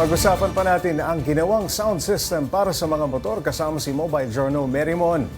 Pag-usapan pa natin ang ginawang sound system para sa mga motor kasama si Mobile Journal Merimon.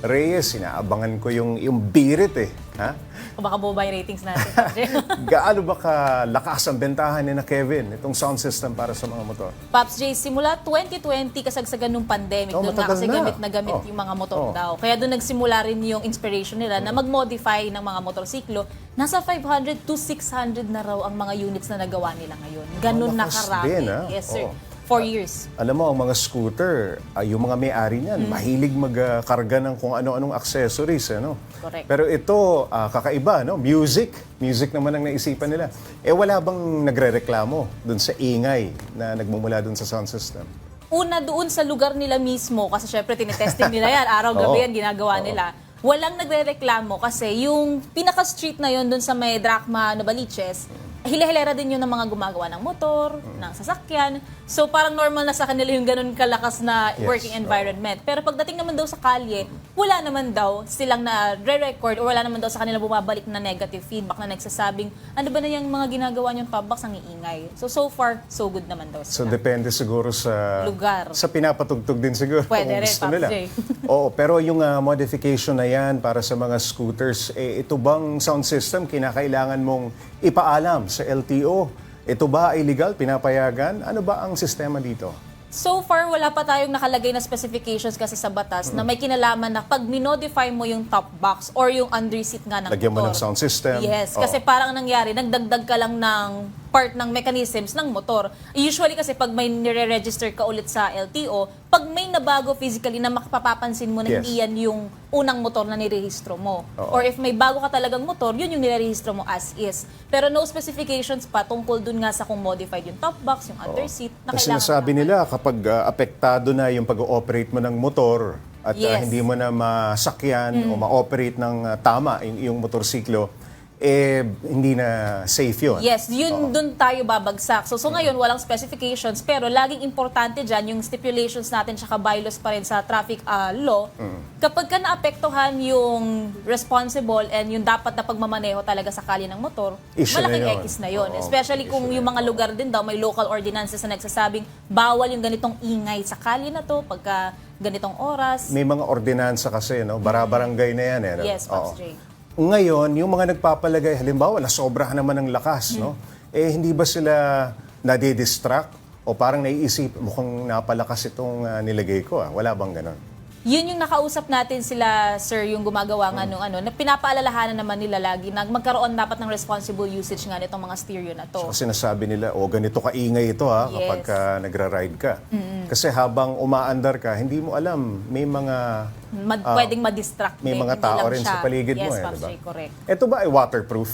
Reyes, inaabangan ko yung, yung birit eh. Ha? Kung baka yung ratings natin. Gaano ba kalakas ang bentahan ni na Kevin itong sound system para sa mga motor? Pops J, simula 2020 kasagsagan ng pandemic, Oh, doon matagal kasi na. gamit na gamit Oh. yung mga motor Oh. daw. Kaya doon nagsimula rin yung inspiration nila na mag-modify ng mga motorsiklo. Nasa 500 to 600 na raw ang mga units na nagawa nila ngayon. Ganun Oh, lakas nakarami. din, ah. Yes, sir. Oh. Four years. Alam mo, ang mga scooter, ah, yung mga may-ari niyan, mahilig magkarga ng kung ano-anong accessories. Ano? Correct. Pero ito, ah, kakaiba, no? music. Music naman ang naisipan nila. Eh wala bang nagre-reklamo dun sa ingay na nagmumula dun sa sound system? Una doon sa lugar nila mismo, kasi syempre tinetesting nila yan, araw-gabi yan ginagawa Oo. nila. Walang nagre-reklamo kasi yung pinaka-street na yon doon sa may Drachma, Novaliches, hila-hilera din yun ng mga gumagawa ng motor, ng sasakyan. So parang normal na sa kanila yung ganun kalakas na Yes, working environment. Pero pagdating naman daw sa kalye, wala naman daw silang na re-record or wala naman daw sa kanila bumabalik na negative feedback na nagsasabing, ano ba na yung mga ginagawa niyong top box ang iingay. So so far, so good naman daw So sila. depende siguro sa Lugar. Sa pinapatugtog din siguro Pwede rin, gusto nila. Oo, pero yung ah, modification na yan para sa mga scooters, eh, ito bang sound system kinakailangan mong ipaalam sa LTO? Ito ba ay legal, pinapayagan? Ano ba ang sistema dito? So far, wala pa tayong nakalagay na specifications kasi sa batas na may kinalaman na pag minodify mo yung top box or yung under seat nga ng Lagyan mo motor. ng sound system. Yes, Oo. kasi parang ang nangyari, nagdagdag ka lang ng part ng mechanisms ng motor. Usually kasi pag may nire-register ka ulit sa LTO, pag may nabago physically na makapapansin mo na Yes. hindi yan yung unang motor na nirehistro mo. Oo. Or if may bago ka talagang motor, yun yung nirehistro mo as is. Pero no specifications pa tungkol dun nga sa kung modified yung top box, yung under seat, na Kasi malaman. nila kapag ah, apektado na yung pag-ooperate mo ng motor at ah, Yes. Mm. hindi mo na masakyan o ma-operate ng ah, tama yung, yung motorsiklo, eh hindi na safe yun. Yes, yun dun tayo babagsak. So, so ngayon, walang specifications, pero laging importante dyan yung stipulations natin tsaka bylaws pa rin sa traffic ah, law. Kapag ka naapektuhan yung responsible and yung dapat na pagmamaneho talaga sa kalye ng motor, Issue na malaking yun. X na yun. Oo, Especially kung issue na yung mga lugar din daw, may local ordinances na nagsasabing bawal yung ganitong ingay sa kalye na to pagka ganitong oras. May mga ordinansa kasi, no? Barabarangay na yan. Eh, no? Yes, Pops Oo. J. Ngayon, yung mga nagpapalagay, halimbawa, nasobrahan naman ng lakas, no? Eh, hindi ba sila nadidistract? O parang naiisip, mukhang napalakas itong ah, nilagay ko, ah. Wala bang ganon? Yun yung nakausap natin sila, sir, yung gumagawa nga nung ano, na pinapaalalahanan naman nila lagi na magkaroon dapat ng responsible usage nga nitong mga stereo na to. Kasi sinasabi nila, o ganito kaingay ito ha, Yes. kapag ka nagra-ride ka. Kasi habang umaandar ka, hindi mo alam, may mga Mad, pwedeng madistract may mga tao rin siya. sa paligid mo yes, eh, Pops di ba? J, correct. Ito ba ay waterproof?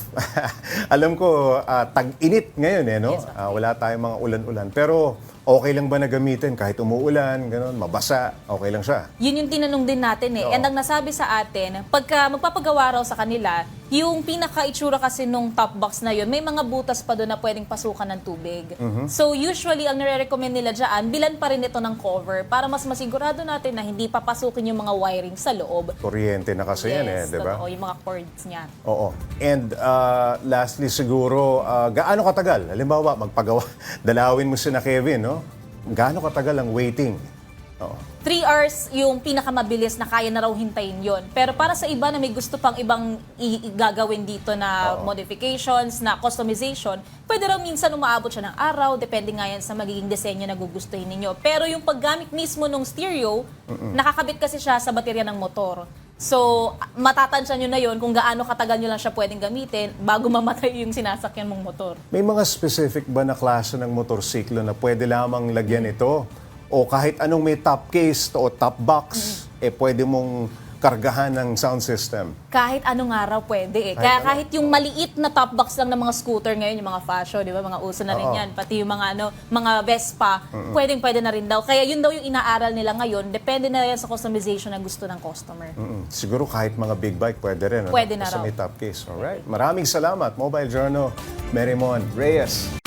Alam ko, ah, tag-init ngayon eh, no? Yes, Ah, wala tayong mga ulan-ulan. Pero okay lang ba na gamitin kahit umuulan, ganun, mabasa, okay lang siya? Yun yung tinanong din natin eh. Oo. And ang nasabi sa atin, pagka magpapagawa raw sa kanila, yung pinaka-itsura kasi nung top box na yun, may mga butas pa doon na pwedeng pasukan ng tubig. Mhm. So usually, ang nire-recommend nila dyan, bilan pa rin ito ng cover para mas masigurado natin na hindi papasukin yung mga wiring sa loob. Kuryente na kasi yan eh, di ba? totoo, yung mga cords niya. Oo. And uh, lastly siguro, uh, gaano katagal? Halimbawa, magpagawa, dalawin mo si na Kevin, no? Gaano katagal ang waiting? Oo. 3 hours yung pinakamabilis na kaya na raw hintayin yon. Pero para sa iba na may gusto pang ibang gagawin dito na modifications, na customization, pwede raw minsan umaabot siya ng araw, depende nga yan sa magiging disenyo na gugustuhin ninyo. Pero yung paggamit mismo ng stereo, nakakabit kasi siya sa baterya ng motor. So, matatansya nyo na yon kung gaano katagal nyo lang siya pwedeng gamitin bago mamatay yung sinasakyan mong motor. May mga specific ba na klase ng motorsiklo na pwede lamang lagyan ito? O kahit anong may top case o top box, eh pwede mong kargahan ng sound system? Kahit anong araw pwede eh. Kahit Kaya ano. kahit yung maliit na top box lang ng mga scooter ngayon, yung mga fashion, di ba? Mga uso na rin Oo. yan. Pati yung mga ano, mga Vespa, pwedeng pwede na rin daw. Kaya yun daw yung inaaral nila ngayon. Depende na yan sa customization na gusto ng customer. Mm, Siguro kahit mga big bike, pwede rin. ano? Pwede na Basta raw. may top case. Alright. Maraming salamat. Mobile Journal, Merimon Reyes.